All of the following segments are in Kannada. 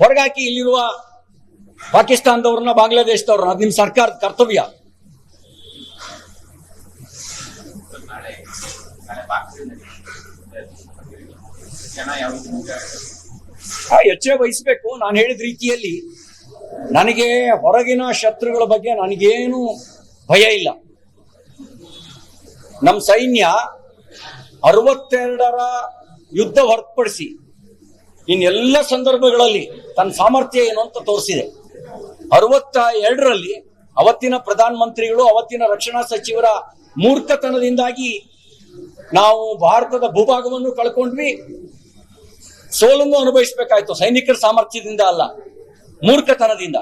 ಹೊರಗಾಕಿ ಇಲ್ಲಿರುವ ಪಾಕಿಸ್ತಾನದವ್ರನ್ನ, ಬಾಂಗ್ಲಾದೇಶದವ್ರನ್ನ, ಅದು ನಿಮ್ಮ ಸರ್ಕಾರದ ಕರ್ತವ್ಯ. ಎಚ್ಚರ ವಹಿಸಬೇಕು. ನಾನು ಹೇಳಿದ ರೀತಿಯಲ್ಲಿ ನನಗೆ ಹೊರಗಿನ ಶತ್ರುಗಳ ಬಗ್ಗೆ ನನಗೇನು ಭಯ ಇಲ್ಲ. ನಮ್ಮ ಸೈನ್ಯ ಅರವತ್ತೆರಡರ ಯುದ್ಧ ಹೊರತುಪಡಿಸಿ ಇನ್ನೆಲ್ಲ ಸಂದರ್ಭಗಳಲ್ಲಿ ತನ್ನ ಸಾಮರ್ಥ್ಯ ಏನು ಅಂತ ತೋರಿಸಿದೆ. ಅರವತ್ತ ಎರಡರಲ್ಲಿ ಅವತ್ತಿನ ಪ್ರಧಾನ ಮಂತ್ರಿಗಳು ಅವತ್ತಿನ ರಕ್ಷಣಾ ಸಚಿವರ ಮೂರ್ಖತನದಿಂದಾಗಿ ನಾವು ಭಾರತದ ಭೂಭಾಗವನ್ನು ಕಳ್ಕೊಂಡ್ವಿ. ಸೋಲನ್ನು ಅನುಭವಿಸಬೇಕಾಯ್ತು, ಸೈನಿಕರ ಸಾಮರ್ಥ್ಯದಿಂದ ಅಲ್ಲ ಮೂರ್ಖತನದಿಂದ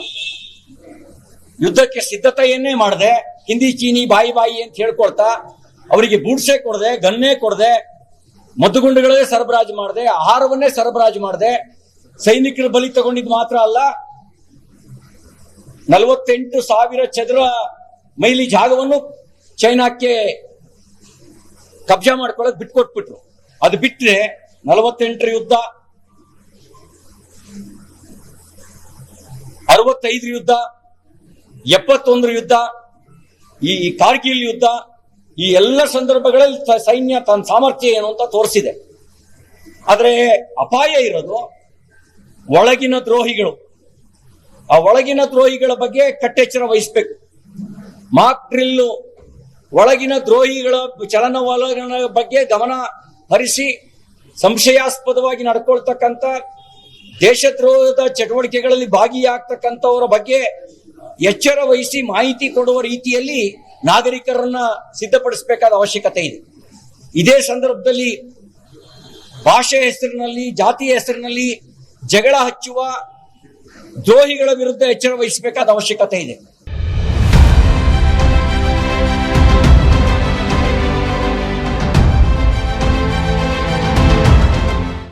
ಯುದ್ಧಕ್ಕೆ ಸಿದ್ಧತೆಯನ್ನೇ ಮಾಡದೆ, ಹಿಂದಿ, ಚೀನಿ, ಬಾಯಿ ಬಾಯಿ ಅಂತ ಹೇಳ್ಕೊಳ್ತಾ, ಅವರಿಗೆ ಬೂಡ್ಸೆ ಕೊಡದೆ, ಗನ್ನೇ ಕೊಡದೆ ಮದ್ದುಗುಂಡುಗಳೇ ಸರಬರಾಜು ಮಾಡದೆ, ಆಹಾರವನ್ನೇ ಸರಬರಾಜು ಮಾಡದೆ. ಸೈನಿಕರ ಬಲಿ ತಗೊಂಡಿದ್ದು ಮಾತ್ರ ಅಲ್ಲ, ನಲವತ್ತೆಂಟು ಸಾವಿರ ಚದರ ಮೈಲಿ ಜಾಗವನ್ನು ಚೈನಾಕ್ಕೆ ಕಬ್ಜಾ ಮಾಡ್ಕೊಳ್ಳೋಕೆ ಬಿಟ್ಕೊಟ್ಬಿಟ್ರು. ಅದು ಬಿಟ್ಟರೆ ನಲವತ್ತೆಂಟರ ಯುದ್ಧ, ಅರವತ್ತೈದರ ಯುದ್ಧ, ಎಪ್ಪತ್ತೊಂದರ ಯುದ್ಧ ಈ ಈ ಕಾರ್ಗಿಲ್ ಯುದ್ಧ ಈ ಎಲ್ಲ ಸಂದರ್ಭಗಳಲ್ಲಿ ಸೈನ್ಯ ತನ್ನ ಸಾಮರ್ಥ್ಯ ಏನು ಅಂತ ತೋರಿಸಿದೆ. ಆದರೆ ಅಪಾಯ ಇರೋದು ಒಳಗಿನ ದ್ರೋಹಿಗಳು. ಆ ಒಳಗಿನ ದ್ರೋಹಿಗಳ ಬಗ್ಗೆ ಕಟ್ಟೆಚ್ಚರ ವಹಿಸಬೇಕು. ಮಾಕ್ ಒಳಗಿನ ದ್ರೋಹಿಗಳ ಚಲನವಲನ ಬಗ್ಗೆ ಗಮನ ಹರಿಸಿ ಸಂಶಯಾಸ್ಪದವಾಗಿ ನಡ್ಕೊಳ್ತಕ್ಕಂಥ ದೇಶದ್ರೋಹದ ಚಟುವಟಿಕೆಗಳಲ್ಲಿ ಭಾಗಿಯಾಗ್ತಕ್ಕಂಥವರ ಬಗ್ಗೆ ಎಚ್ಚರ ವಹಿಸಿ ಮಾಹಿತಿ ಕೊಡುವ ರೀತಿಯಲ್ಲಿ ನಾಗರಿಕರನ್ನ ಸಿದ್ಧಪಡಿಸಬೇಕಾದ ಅವಶ್ಯಕತೆ ಇದೆ. ಇದೇ ಸಂದರ್ಭದಲ್ಲಿ ಭಾಷೆ ಹೆಸರಿನಲ್ಲಿ, ಜಾತಿಯ ಹೆಸರಿನಲ್ಲಿ ಜಗಳ ಹಚ್ಚುವ ದ್ರೋಹಿಗಳ ವಿರುದ್ಧ ಎಚ್ಚರ ವಹಿಸಬೇಕಾದ ಅವಶ್ಯಕತೆ ಇದೆ.